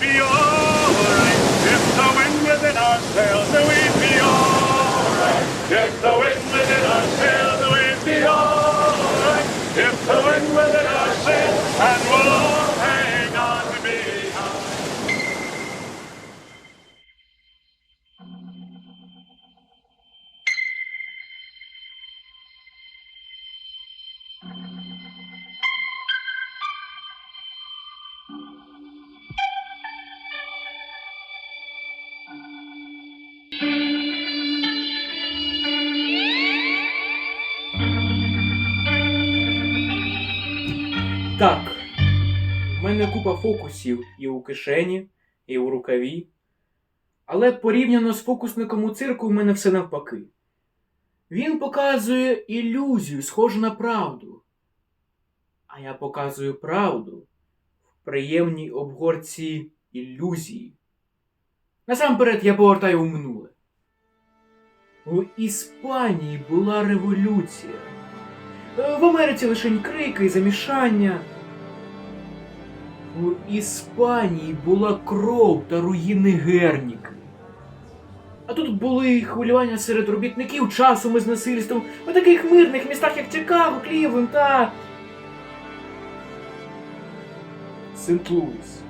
beyond. Так, в мене купа фокусів і у кишені, і у рукаві. Але порівняно з фокусником у цирку в мене все навпаки. Він показує ілюзію, схожу на правду. А я показую правду в приємній обгорці ілюзії. Насамперед я повертаю у минуле. У Іспанії була революція. Е, В Америці лише крики і замішання. У Іспанії була кров та руїни Герніки. А тут були хвилювання серед робітників часом із насильством у таких мирних містах, як Чикаго, Клівленд та. Сент-Луіс.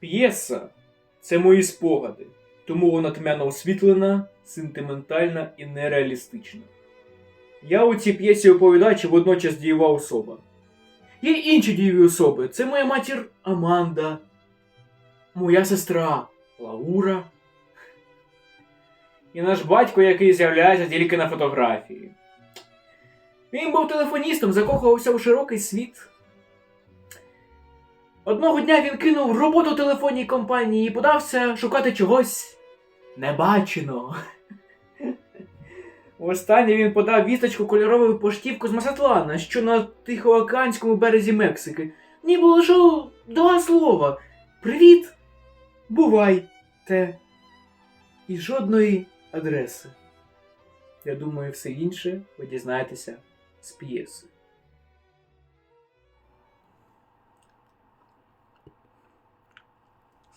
П'єса це мої спогади, тому вона тьмяно освітлена, сентиментальна і нереалістична. Я у цій п'єсі оповідач водночас дієва особа. Є інші дієві особи. Це моя матір Аманда, моя сестра Лаура. І наш батько, який з'являється тільки на фотографії. Він був телефоністом, закохувався у широкий світ. Одного дня він кинув роботу телефонній компанії і подався шукати чогось небаченого. Востаннє він подав вісточку кольоровою поштівку з Масатлана, що на Тихоокеанському березі Мексики. Ній було лише два слова: Привіт! Бувайте! І жодної адреси. Я думаю, все інше ви дізнаєтеся з п'єси.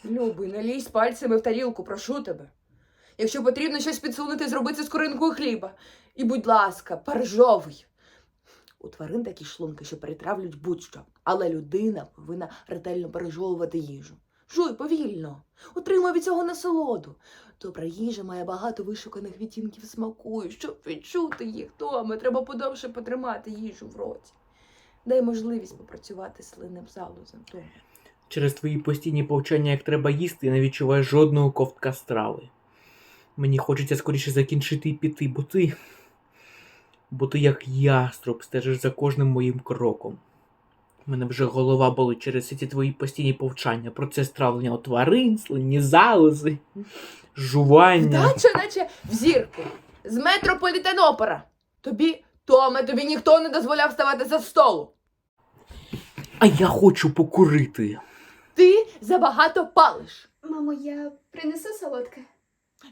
Любий, не лізь пальцями в тарілку, прошу тебе. Якщо потрібно щось підсунути, зроби це з коринкою хліба. І, будь ласка, паржовий. У тварин такі шлунки, що перетравлюють будь-що, але людина повинна ретельно пережовувати їжу. Жуй повільно, отримуй від цього насолоду. Добра їжа має багато вишуканих відтінків смаку, і щоб відчути їх, Томе, треба подовше потримати їжу в роті. Дай можливість попрацювати з слинним залозом. Через твої постійні повчання, як треба їсти, я не відчуваю жодного ковтка страви. Мені хочеться скоріше закінчити і піти, бо ти. Бо ти як яструб стежиш за кожним моїм кроком. У мене вже голова болить через ці твої постійні повчання, процес травлення тварин, слинні залози, жування. Наче в зірки. З метрополітенопера. Тобі, Томе, тобі ніхто не дозволяв вставати за столу. А я хочу покурити. Ти забагато палиш. Мамо, я принесу солодке.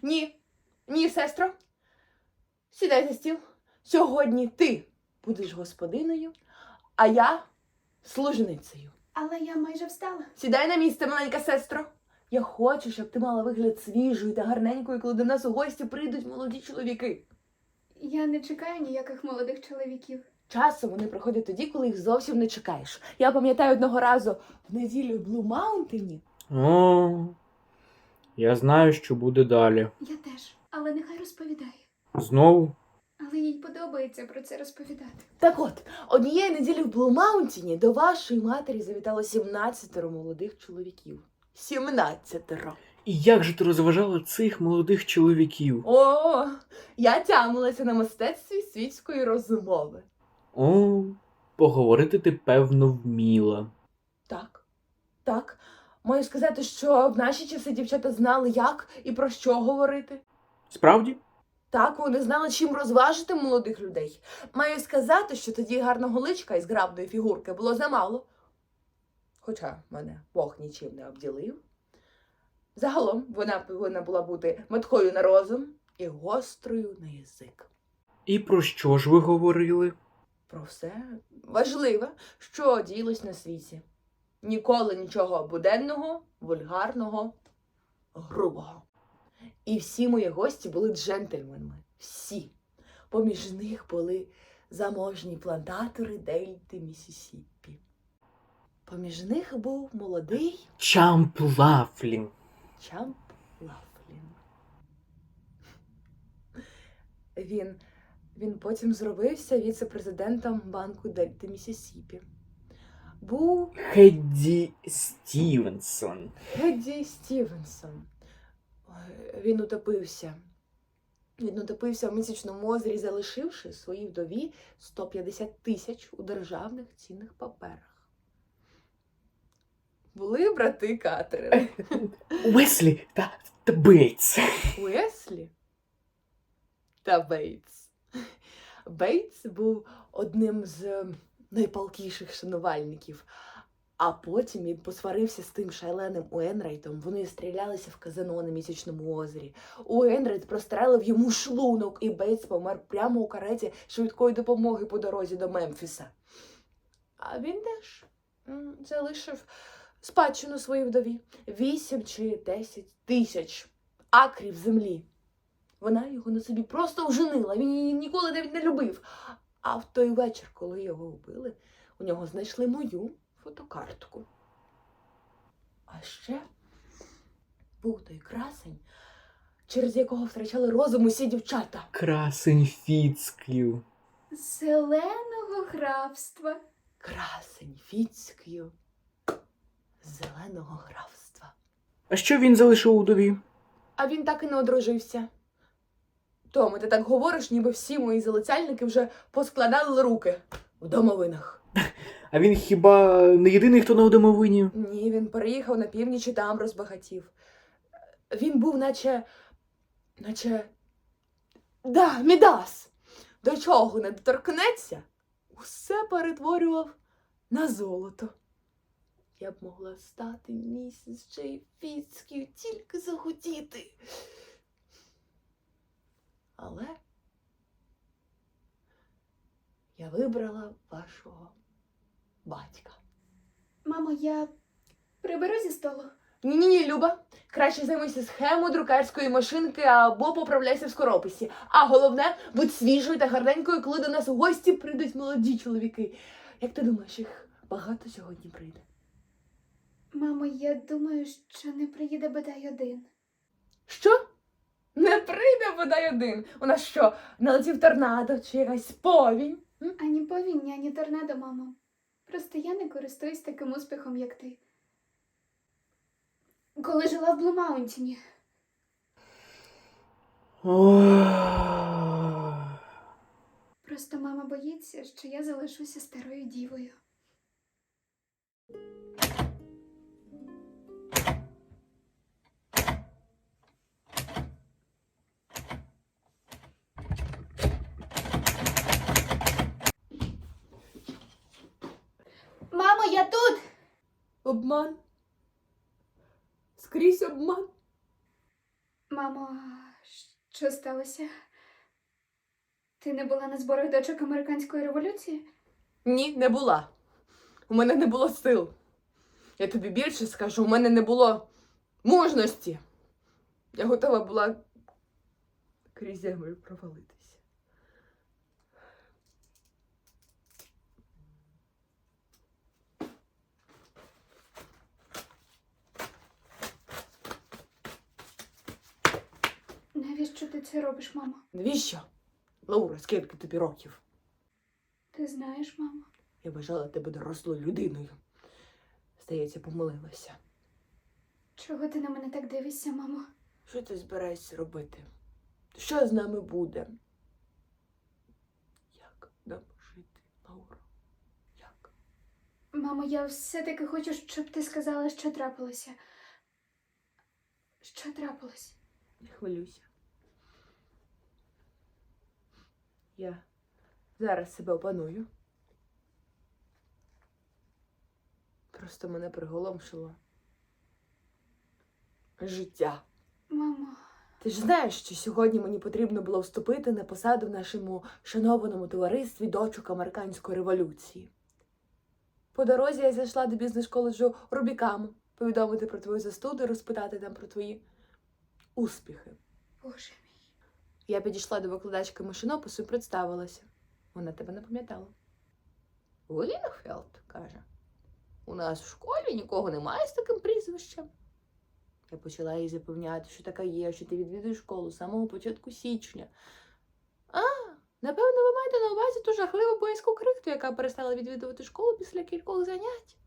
Ні, ні, сестро. Сідай за стіл. Сьогодні ти будеш господиною, а я служницею. Але я майже встала. Сідай на місце, маленька сестро. Я хочу, щоб ти мала вигляд свіжою та гарненькою, коли до нас у гості прийдуть молоді чоловіки. Я не чекаю ніяких молодих чоловіків. Часом вони приходять тоді, коли їх зовсім не чекаєш. Я пам'ятаю одного разу в неділю в Блу Маунтені. О, я знаю, що буде далі. Я теж, але нехай розповідає. Знову? Але їй подобається про це розповідати. Так от, однієї неділі в Блу Маунтіні до вашої матері завітало 17 молодих чоловіків. 17. І як же ти розважала цих молодих чоловіків? О, я тямилася на мистецтві світської розмови. О, поговорити ти певно вміла. Так, так. Маю сказати, що в наші часи дівчата знали, як і про що говорити. Справді? Так, вони знали, чим розважити молодих людей. Маю сказати, що тоді гарного личка із грабної фігурки було замало. Хоча мене Бог нічим не обділив. Загалом вона повинна була бути меткою на розум, і гострою на язик. І про що ж ви говорили? Про все важливе, що діялось на світі. Ніколи нічого буденного, вульгарного, грубого. І всі мої гості були джентльменами. Всі. Поміж них були заможні плантатори Дельти Місісіпі. Поміж них був молодий Чамп Лафлін. Чамп Лафлін. Він, він потім зробився віце-президентом банку Дельти Місісіпі. Був Хедді Стівенсон. Гедді Стівенсон. Він утопився. Він утопився в місячному озері, залишивши своїй вдові 150 тисяч у державних цінних паперах. Були брати Катерини. Уеслі та Бейтс. Уеслі та Бейтс. Бейтс був одним з найпалкіших шанувальників. А потім він посварився з тим шаленим Уенрейтом. Вони стрілялися в казино на місячному озері. Уенрейт прострелив йому шлунок, і Бейтс помер прямо у кареті швидкої допомоги по дорозі до Мемфіса. А він теж залишив спадщину своїй вдові вісім чи десять тисяч акрів землі. Вона його на собі просто оженила, він її ніколи навіть не любив. А в той вечір, коли його вбили, у нього знайшли мою фотокартку. А ще був той красень, через якого втрачали розум усі дівчата. Красень Фіцків. Зеленого графства. Красень Фіцькою зеленого графства. А що він залишив у вдові? А він так і не одружився. Томе, ти так говориш, ніби всі мої залицяльники вже поскладали руки в домовинах. А він хіба не єдиний, хто на домовині? Ні, він переїхав на північ і там розбагатів. Він був, наче. наче. Да, Мідас! До чого не доторкнеться, усе перетворював на золото. Я б могла стати місіс Джейфіцькою, тільки захотіти. Але я вибрала вашого батька. Мамо, я приберу зі столу. Ні, ні, ні, Люба. Краще займися схемою друкарської машинки або поправляйся в скорописі. А головне, будь свіжою та гарненькою, коли до нас у гості прийдуть молоді чоловіки. Як ти думаєш, їх багато сьогодні прийде? Мамо, я думаю, що не приїде бодай один. Що? Не прийде бодай один. У нас що, налетів торнадо чи якась повінь? Ані повіння, ані торнадо, мамо. Просто я не користуюсь таким успіхом, як ти. Коли жила в Блумаунтіні, просто мама боїться, що я залишуся старою дівою. Обман. Скрізь обман. Мамо, що сталося? Ти не була на зборах дочок американської революції? Ні, не була. У мене не було сил. Я тобі більше скажу, у мене не було мужності. Я готова була крізь землю провалитися. Навіщо ти це робиш, мамо? Навіщо? Лаура, скільки тобі років? Ти знаєш, мамо? Я бажала тебе дорослою людиною. Здається, помилилася. Чого ти на мене так дивишся, мамо? Що ти збираєшся робити? Що з нами буде? Як нам жити, Лаура? Як? Мамо, я все-таки хочу, щоб ти сказала, що трапилося. Що трапилось? Не хвилюйся. Я зараз себе опаную. Просто мене приголомшило життя. Мамо, Ти ж знаєш, що сьогодні мені потрібно було вступити на посаду в нашому шанованому товаристві дочок американської революції. По дорозі я зайшла до бізнес-коледжу Рубікаму повідомити про твою застуду і розпитати там про твої успіхи. Боже. Я підійшла до викладачки машинопису і представилася. Вона тебе не пам'ятала. Лінфелд, каже. У нас в школі нікого немає з таким прізвищем. Я почала їй запевняти, що така є, що ти відвідуєш школу з самого початку січня. А, напевно, ви маєте на увазі ту жахливу боязьку крикту, яка перестала відвідувати школу після кількох занять.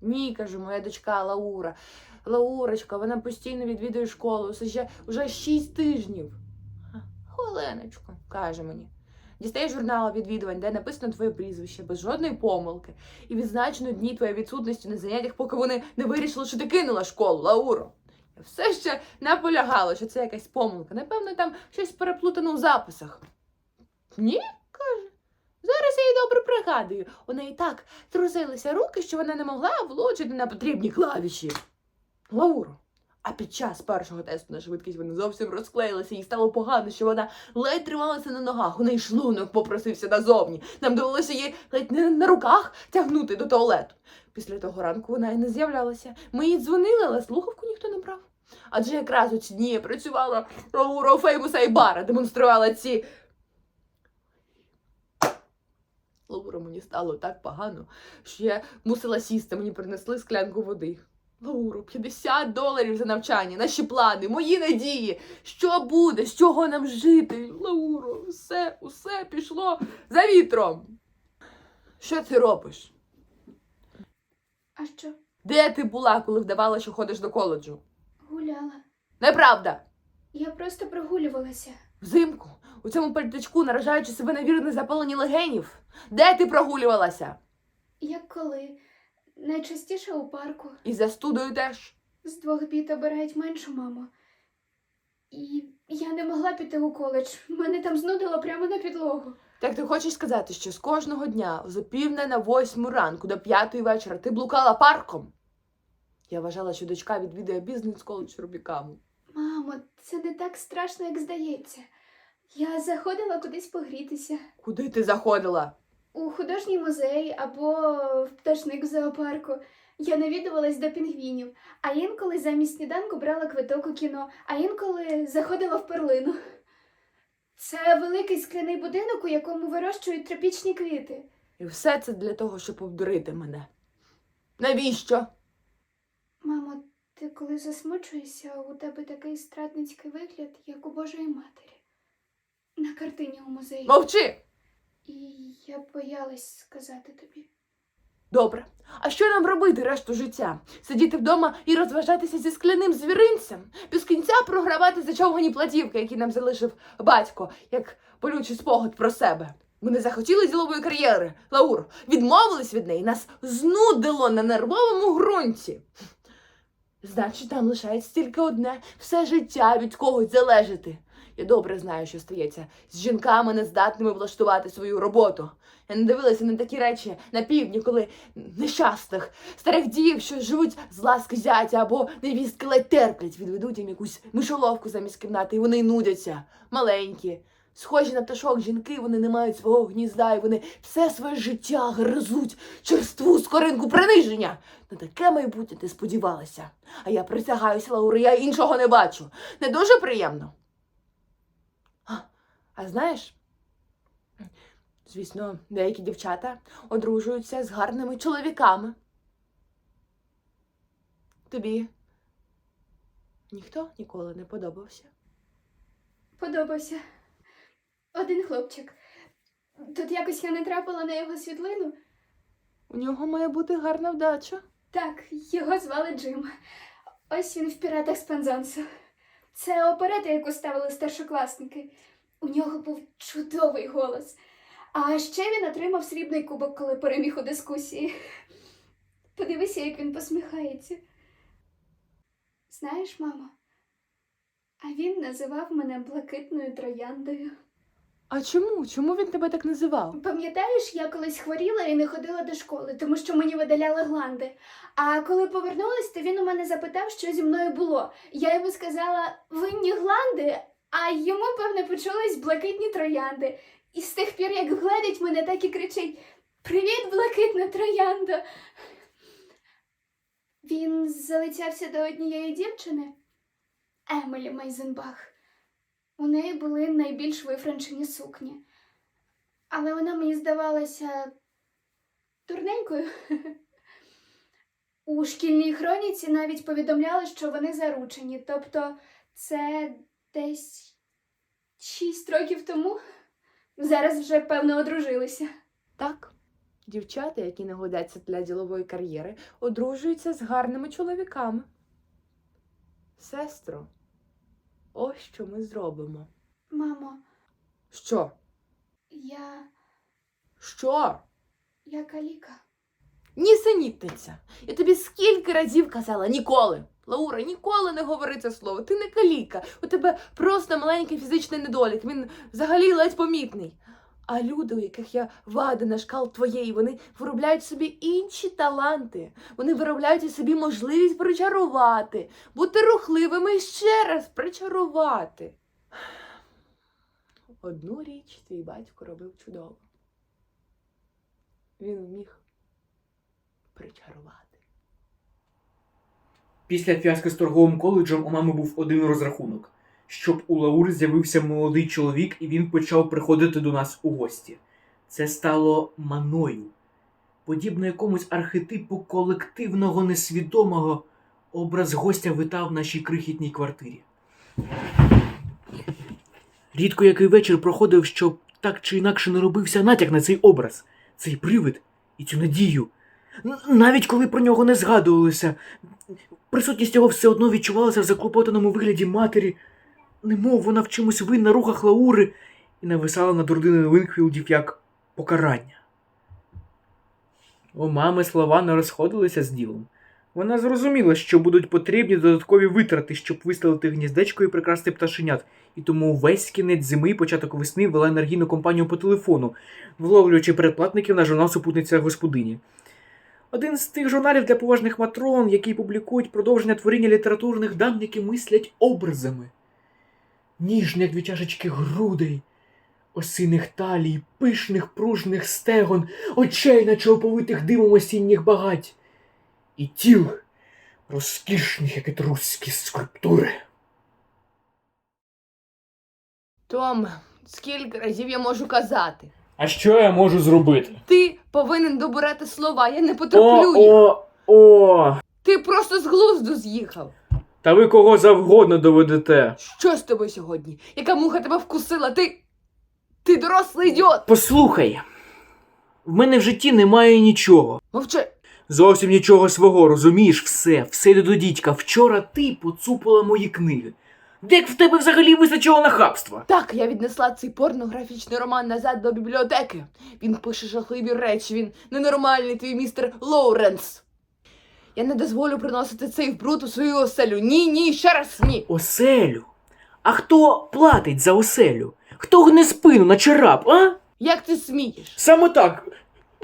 Ні, каже моя дочка Лаура. Лаурочка, вона постійно відвідує школу, це ще вже шість тижнів. Хвилиночку, каже мені. Дістає журнал відвідувань, де написано твоє прізвище, без жодної помилки, і відзначено дні твоєї відсутності на заняттях, поки вони не вирішили, що ти кинула школу, Лауро. Я все ще наполягала, що це якась помилка. Напевно, там щось переплутано у записах. Ні, каже. Зараз я її добре пригадую. У неї так трусилися руки, що вона не могла влучити на потрібні клавіші. Лауро, а під час першого тесту на швидкість вони зовсім розклеїлися, їй стало погано, що вона ледь трималася на ногах. У неї шлунок попросився назовні. Нам довелося її ледь не на руках тягнути до туалету. Після того ранку вона і не з'являлася. Ми їй дзвонили, але слухавку ніхто не брав. Адже якраз у ці дні я працювала у Феймуса і бара, демонструвала ці. Лаура мені стало так погано, що я мусила сісти, мені принесли склянку води. Лауру, 50 доларів за навчання, наші плани, мої надії. Що буде? З чого нам жити? Лауру, все, усе пішло за вітром. Що ти робиш? А що? Де ти була, коли вдавала, що ходиш до коледжу? Гуляла. Неправда! Я просто прогулювалася. Взимку, у цьому пальтичку, наражаючи себе на вірне запалені легенів. Де ти прогулювалася? Як коли? Найчастіше у парку. І за студою теж. З двох бід обирають меншу маму. І я не могла піти у коледж. Мене там знудило прямо на підлогу. Так ти хочеш сказати, що з кожного дня з півдня на восьму ранку до п'ятої вечора ти блукала парком? Я вважала, що дочка відвідує бізнес коледж Рубікаму. Мамо, це не так страшно, як здається. Я заходила кудись погрітися. Куди ти заходила? У художній музей або в пташник в зоопарку. Я навідувалась до пінгвінів, а інколи замість сніданку брала квиток у кіно, а інколи заходила в перлину. Це великий скляний будинок, у якому вирощують тропічні квіти. І все це для того, щоб обдурити мене. Навіщо? Мамо, ти коли засмучуєшся, у тебе такий страдницький вигляд, як у Божої Матері. На картині у музеї. Мовчи! І я боялась сказати тобі. Добре. А що нам робити решту життя? Сидіти вдома і розважатися зі скляним звіринцем? Без кінця програвати зачовгані платівки, які нам залишив батько, як болючий спогад про себе. Ми не захотіли ділової кар'єри, Лаур, відмовились від неї, нас знудило на нервовому ґрунті. Значить, нам лишається тільки одне все життя від когось залежати. Я добре знаю, що стається з жінками, нездатними влаштувати свою роботу. Я не дивилася на такі речі на півдні, коли нещасних старих дів, що живуть з ласки зятя або невістки ледь терплять, відведуть їм якусь мишоловку замість кімнати, і вони нудяться, маленькі. Схожі на пташок жінки, вони не мають свого гнізда, і вони все своє життя гризуть черству скоринку приниження. На таке майбутнє ти сподівалася. А я присягаюся, Лаури, я іншого не бачу. Не дуже приємно. А, знаєш, звісно, деякі дівчата одружуються з гарними чоловіками. Тобі ніхто ніколи не подобався. Подобався. Один хлопчик. Тут якось я не трапила на його світлину. У нього має бути гарна вдача. Так, його звали Джим. Ось він в піратах з Пензансу. Це оперета, яку ставили старшокласники. У нього був чудовий голос. А ще він отримав срібний кубок, коли переміг у дискусії. Подивися, як він посміхається. Знаєш, мамо, а він називав мене блакитною трояндою. А чому? Чому він тебе так називав? Пам'ятаєш, я колись хворіла і не ходила до школи, тому що мені видаляли гланди. А коли повернулась, то він у мене запитав, що зі мною було. Я йому сказала винні гланди, а йому, певне, почулись блакитні троянди. І з тих пір, як гледить мене, так і кричить: Привіт, блакитна троянда. Він залицявся до однієї дівчини, Емелі Мейзенбах. У неї були найбільш вифранчені сукні. Але вона мені здавалася дурненькою. У шкільній хроніці навіть повідомляли, що вони заручені. Тобто це десь шість років тому. Зараз вже, певно, одружилися. Так. Дівчата, які не годяться для ділової кар'єри, одружуються з гарними чоловіками. Сестро, ось що ми зробимо. Мамо, Що? я. Що? я каліка. Нісенітниця. Я тобі скільки разів казала ніколи. Лаура, ніколи не говори це слово. Ти не каліка. У тебе просто маленький фізичний недолік. Він взагалі ледь помітний. А люди, у яких є вади на шкал твоєї, вони виробляють собі інші таланти. Вони виробляють собі можливість причарувати, бути рухливими і ще раз причарувати. Одну річ твій батько робив чудово. Він вміг причарувати. Після фіаско з торговим коледжем у мами був один розрахунок, щоб у Лаури з'явився молодий чоловік, і він почав приходити до нас у гості. Це стало маною, подібно якомусь архетипу колективного несвідомого образ гостя витав в нашій крихітній квартирі. Рідко який вечір проходив, щоб так чи інакше не робився натяк на цей образ, цей привид і цю надію. Навіть коли про нього не згадувалося, Присутність його все одно відчувалася в заклопотаному вигляді матері, немов вона в чомусь винна рухах Лаури і нависала над родиною Линкфілдів як покарання. У мами слова не розходилися з ділом. Вона зрозуміла, що будуть потрібні додаткові витрати, щоб виставити гніздечко і прикрасти пташенят, і тому весь кінець зими і початок весни вела енергійну компанію по телефону, вловлюючи передплатників на журнал супутниця господині. Один з тих журналів для поважних матрон, які публікують продовження творіння літературних дам, які мислять образами. Ніжні, як дві чашечки грудей, осиних талій, пишних пружних стегон, очей, наче оповитих димом осінніх багать, і тіл, розкішних, як етруські скульптури. Том, скільки разів я можу казати? А що я можу зробити? Ти повинен добирати слова, я не потерплю їх. о, о. Ти просто з глузду з'їхав. Та ви кого завгодно доведете. Що з тобою сьогодні? Яка муха тебе вкусила? Ти. Ти дорослий ідіот! Послухай, в мене в житті немає нічого. Мовчи! Зовсім нічого свого, розумієш, все, все йде до дідька. Вчора ти поцупила мої книги. Де в тебе взагалі вистачило нахабства? Так, я віднесла цей порнографічний роман назад до бібліотеки. Він пише жахливі речі, він ненормальний твій містер Лоуренс. Я не дозволю приносити цей вбрут у свою оселю. Ні, ні, ще раз ні. Оселю? А хто платить за оселю? Хто гне спину на черап, а? Як ти смієш? Саме так.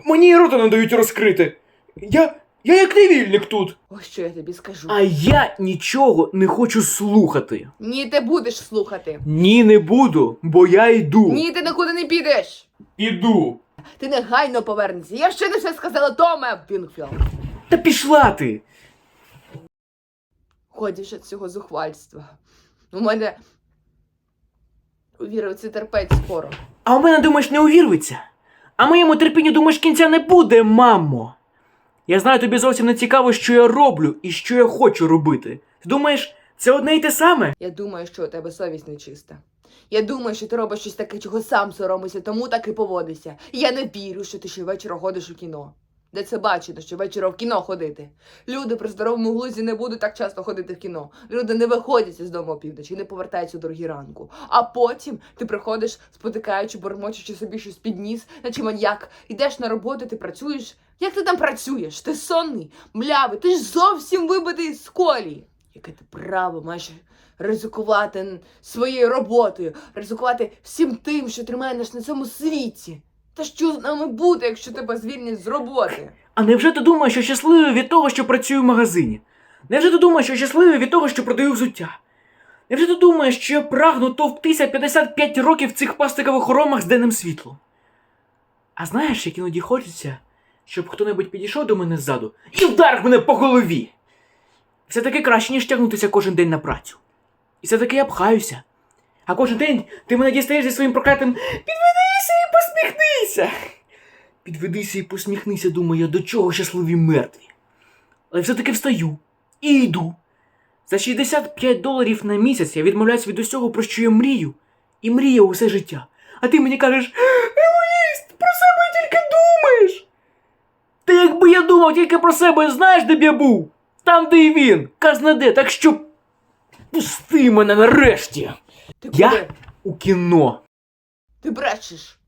Мені і рота не дають розкрити. Я. я як невільник тут. Ось що я тобі скажу. А я нічого не хочу слухати. Ні, ти будеш слухати. Ні, не буду, бо я йду. Ні, ти нікуди не підеш. Іду. Ти негайно повернешся. Я ще не все сказала Томе Вінгфілд. Та пішла ти. Годі вже цього зухвальства. У мене увірився терпець скоро. А у мене, думаєш, не увірветься? А моєму терпінню, думаєш, кінця не буде, мамо. Я знаю, тобі зовсім не цікаво, що я роблю і що я хочу робити. Ти думаєш, це одне й те саме? Я думаю, що у тебе совість нечиста. Я думаю, що ти робиш щось таке, чого сам соромишся, тому так і поводишся. Я не вірю, що ти щовечора ходиш у кіно. Де це бачено, що вечора в кіно ходити? Люди при здоровому глузді не будуть так часто ходити в кіно. Люди не виходять із дому опівночі не повертаються до дорогі ранку. А потім ти приходиш, спотикаючи, бормочучи собі щось під ніс, наче маньяк, йдеш на роботу, ти працюєш. Як ти там працюєш? Ти сонний, млявий, ти ж зовсім вибитий з колії. Яке ти право маєш ризикувати своєю роботою, ризикувати всім тим, що тримає нас на цьому світі. Та що з нами буде, якщо тебе звільнять з роботи? А невже ти думаєш, що щасливий від того, що працюю в магазині? Невже ти думаєш, що щасливий від того, що продаю взуття? Невже ти думаєш, що я прагну товктися 55 років в цих пластикових хоромах з денним світлом? А знаєш, як іноді хочеться, щоб хто-небудь підійшов до мене ззаду і вдарив мене по голові. Все таки краще, ніж тягнутися кожен день на працю. І все таки я пхаюся. А кожен день ти мене дістаєш зі своїм проклятим Підведися і посміхнися. Підведися і посміхнися, думаю, я, до чого щасливі мертві. Але все-таки встаю і йду. За 65 доларів на місяць я відмовляюсь від усього, про що я мрію, і мріяв усе життя. А ти мені кажеш, егоїст, про себе тільки думаєш. Та якби я думав тільки про себе, знаєш, де б я був? Там, де і він, казна де, так що пусти мене нарешті. Ти Я? куди? У кіно. Ти брешеш.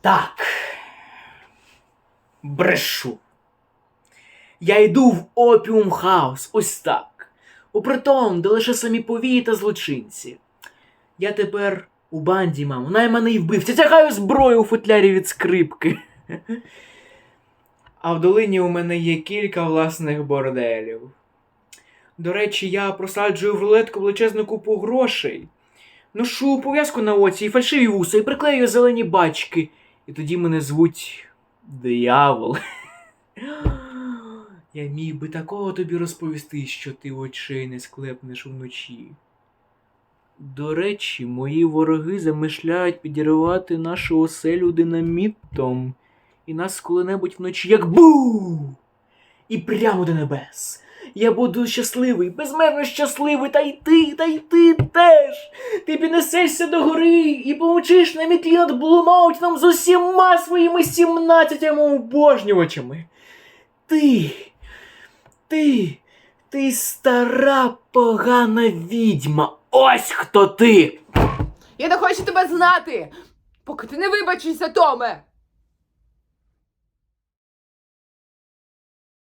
Так. Брешу. Я йду в опіум хаус, ось так. У притон, де лише самі повії та злочинці. Я тепер у банді, мамо, найманий вбивця, тягаю зброю у футлярі від скрипки. А в долині у мене є кілька власних борделів. До речі, я просаджую в рулетку величезну купу грошей. Ношу пов'язку на оці і фальшиві вуса, і приклею зелені бачки. І тоді мене звуть диявол. Я міг би такого тобі розповісти, що ти очей не склепнеш вночі. До речі, мої вороги замишляють підірвати нашу оселю динамітом, і нас коли-небудь вночі як бу! І прямо до небес. Я буду щасливий, безмежно щасливий, та й ти, та й ти теж. Ти піднесешся до гори і помчиш на мітлі над Блумаутіном з усіма своїми сімнадцятями обожнювачами. Ти, ти, ти стара погана відьма. Ось хто ти. Я не хочу тебе знати, поки ти не вибачишся, Томе.